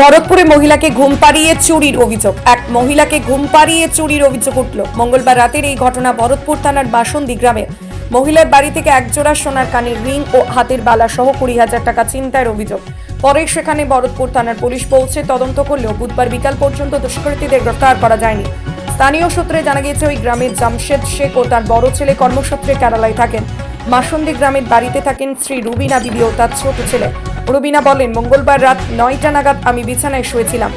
ভরতপুরে মহিলাকে ঘুম পাড়িয়ে চুরির অভিযোগ। এক মহিলাকে ঘুম পাড়িয়ে চুরির অভিযোগ উঠল। মঙ্গলবার রাতের এই ঘটনা ভরতপুর থানার বাসন্তী গ্রামের মহিলার বাড়ি থেকে একজোড়া সোনার কানের রিং ও হাতের বালা সহ কুড়ি হাজার টাকা চিন্তার অভিযোগ। পরে সেখানে ভরতপুর থানার পুলিশ পৌঁছে তদন্ত করলেও বুধবার বিকাল পর্যন্ত দুষ্কৃতীদের গ্রেফতার করা যায়নি। স্থানীয় সূত্রে জানা গিয়েছে, ওই গ্রামের জামশেদ শেখ ও তার বড় ছেলে কর্মসূত্রে কেরালায় থাকেন। মাসন্দি গ্রামের বাড়িতে থাকেন শ্রী রুবিনা বিবি ও তার ছোট ছেলে। রুবিনা বলেন মঙ্গলবার রাত নয়টা নাগাদ আমি বিছানায় শুয়েছিলাম।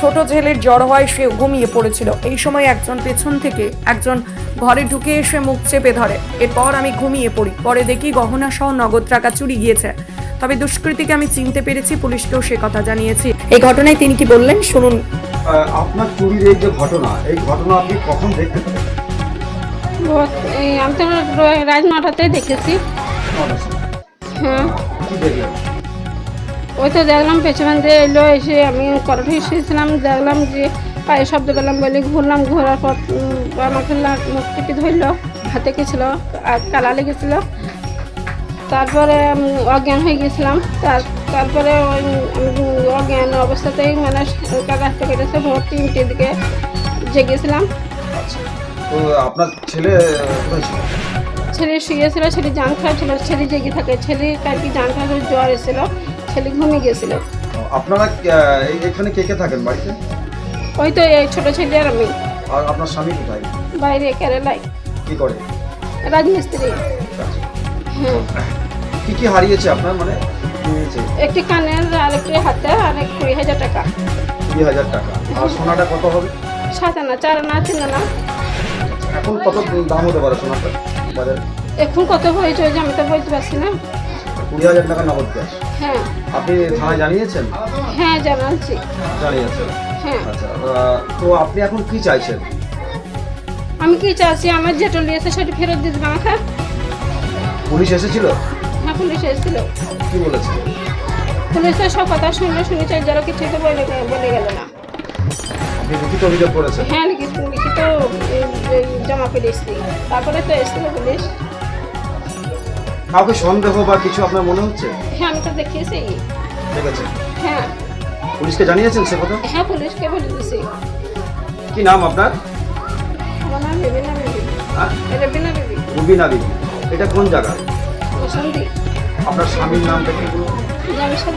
ছোট ছেলের জ্বর হয় সে ঘুমিয়ে পড়েছিল। এই সময় একজন পেছন থেকে একজন ঘরে ঢুকে এসে মুখ চেপে ধরে। এরপর আমি ঘুমিয়ে পড়ি। পরে দেখি গহনা সহ নগদ টাকা চুরি গিয়েছে। তবে দুষ্কৃতীকে আমি চিনতে পেরেছি পুলিশকেও সে কথা জানিয়েছি। এই ঘটনায় তিনি কি বললেন? শুনুন। আপনার চুরির এই যে ঘটনা এই ঘটনা আপনি কখন দেখতে পেলেন আমি তো র- রাত নটাতেই দেখেছি। হ্যাঁ ওই তো দেখলাম পেছন দিয়ে এলো এসে আমি করঠে এসেছিলাম দেখলাম যে পায়ে শব্দ পেলাম বলে ঘুরলাম ঘোরার পর আমাকে মুখ টিপে ধরলো হাতে গেছিল আর কালা লেগেছিল। তারপরে আমি অজ্ঞান হয়ে গেছিলাম তার তারপরে ওই অজ্ঞান অবস্থাতেই মানে কাগজটা কেটেছে ভোর তিনটের দিকে জেগেছিলাম। তো আপনার ছেলে ছেলে? শুয়েছিল ছেলে জান খাওয়াছিল ছেলে জেগে থাকে ছেলে আর কি জান খাওয়া জ্বর এসেছিল। ছেলে ঘুমিয়ে গেছিল ও, আপনারা এই- এখানে কে কে থাকেন বাড়িতে? ওই তো এই ছোট ছেলে আর আমি। আর আপনার স্বামী কোথায়? বাইরে কেরালায়। কি করে? রাজমিস্ত্রি। আচ্ছা। হ্যাঁ কি কি হারিয়েছে আপনার মানে? একটি কানের আর একটি হাতে আর কুড়ি হাজার টাকা। কুড়ি হাজার টাকা। আর সোনাটা কত হবে? সাত আনা চার আনা তিন আনা। এখন কত দাম হতে পারে সোনাটা? বাজারে? এখন কত হয়েছে ওই যে আমি তো বলতে পারছি না। কুড়ি হাজার টাকা নগদ ক্যাশ হ্যাঁ। আপনি থানায় জানিয়েছেন? হ্যাঁ জানাচ্ছি। জানিয়েছেন। হ্যাঁ। আচ্ছা তো আপনি এখন কি চাইছেন? আমি কি চাচ্ছি আমার যেটা নিয়েছে সেটা ফেরত দিতে আমাকে। পুলিশ এসেছিল? হ্যাঁ পুলিশ এসেছিল। কি বলেছে? পুলিশের সব কথা শুনলে শুনেছে যারা কিছু তো বলে বলে গেল না। আপনি লিখিত অভিযোগ করেছেন? হ্যাঁ লিখিত লিখিত জমা করে এসেছি। তারপরে তো এসেছিল পুলিশ। কাউকে সন্দেহ বা কিছু আপনার মনে হচ্ছে? হ্যাঁ আমি তো দেখিয়েছি। ঠিক আছে। হ্যাঁ। পুলিশকে জানিয়েছেন সে কথা? হ্যাঁ পুলিশকে বলে দিয়েছি কি নাম আপনার? আমার নাম রেবিনা বিবি। হ্যাঁ? রেবিনা বিবি। রুবিনা বিবি। এটা কোন জায়গা? আপনার স্বামীর নামটা দেখে বলুন? ঠিক আছে।